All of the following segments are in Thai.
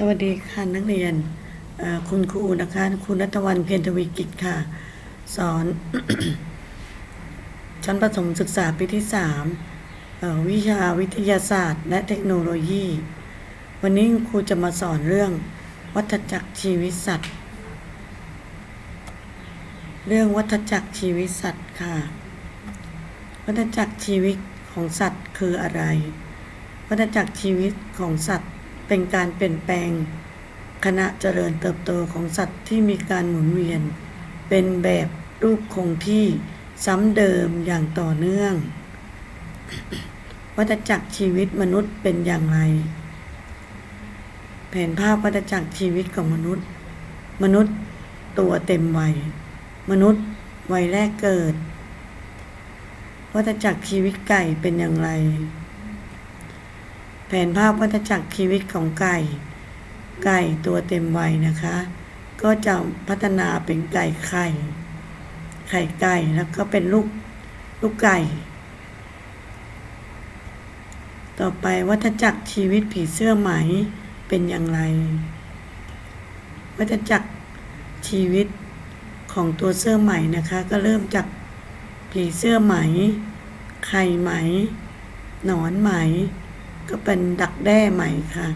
สวัสดีค่ะนักเรียนคุณครูนะคะคุณนัทวันเพียรทวีกิจค่ะ สอน ชั้นประถมศึกษาปีที่สามวิชาวิทยาศาสตร์ และเทคโนโลยี วันนี้คุณครูจะมาสอนเรื่อง วัฏจักรชีวิตสัตว์ เรื่องวัฏจักรชีวิตสัตว์ค่ะ วัฏจักรชีวิตของสัตว์คืออะไร วัฏจักรชีวิตของสัตว์ เป็นการเปลี่ยนแปลงขณะเจริญเติบโตของสัตว์ที่มีการหมุนเวียน เป็นแบบรูปคงที่ซ้ำเดิมอย่างต่อเนื่อง วัฏจักรชีวิตมนุษย์เป็นอย่างไร แผนภาพวัฏจักรชีวิตของมนุษย์ มนุษย์ตัวเต็มวัย มนุษย์วัยแรกเกิด วัฏจักรชีวิตไก่เป็นอย่างไร แผนภาพวัฏจักรชีวิตของไก่ ไก่ตัวเต็มวัยนะคะ ก็จะพัฒนาเป็นไก่ไข่ ไข่ไก่แล้วก็เป็นลูกลูกไก่ ต่อไปวัฏจักรชีวิตผีเสื้อไหมเป็นอย่างไร วัฏจักรชีวิตของตัวเสื้อไหมนะคะ ก็เริ่มจากผีเสื้อไหม ไข่ไหม หนอนไหม ก็เป็นดักแด้ไหม่ค่ะ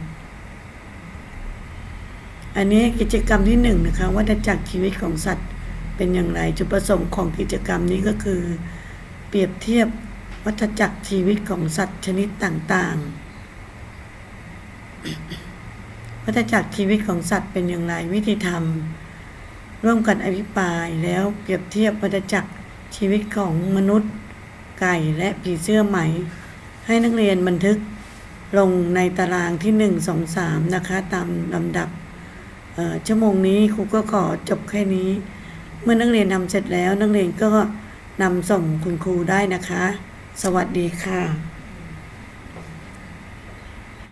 อันนี้กิจกรรมที่หนึ่งนะคะ วัฏจักรชีวิตของสัตว์เป็นอย่างไร จุดประสงค์ของกิจกรรมนี้ก็คือ เปรียบเทียบวัฏจักรชีวิตของสัตว์ชนิดต่างๆ วัฏจักรชีวิตของสัตว์เป็นอย่างไร วิธีทำร่วมกันอภิปรายแล้วเปรียบเทียบวัฏจักรชีวิตของมนุษย์ไก่และผีเสื้อไหม ให้นักเรียนบันทึก ลงในตารางที่หนึ่งสองสามนะคะ ตามลำดับชั่วโมงนี้ครูก็ขอจบแค่นี้ เมื่อนักเรียนทำเสร็จแล้วนักเรียนก็นำส่งคุณครูได้นะคะ สวัสดีค่ะ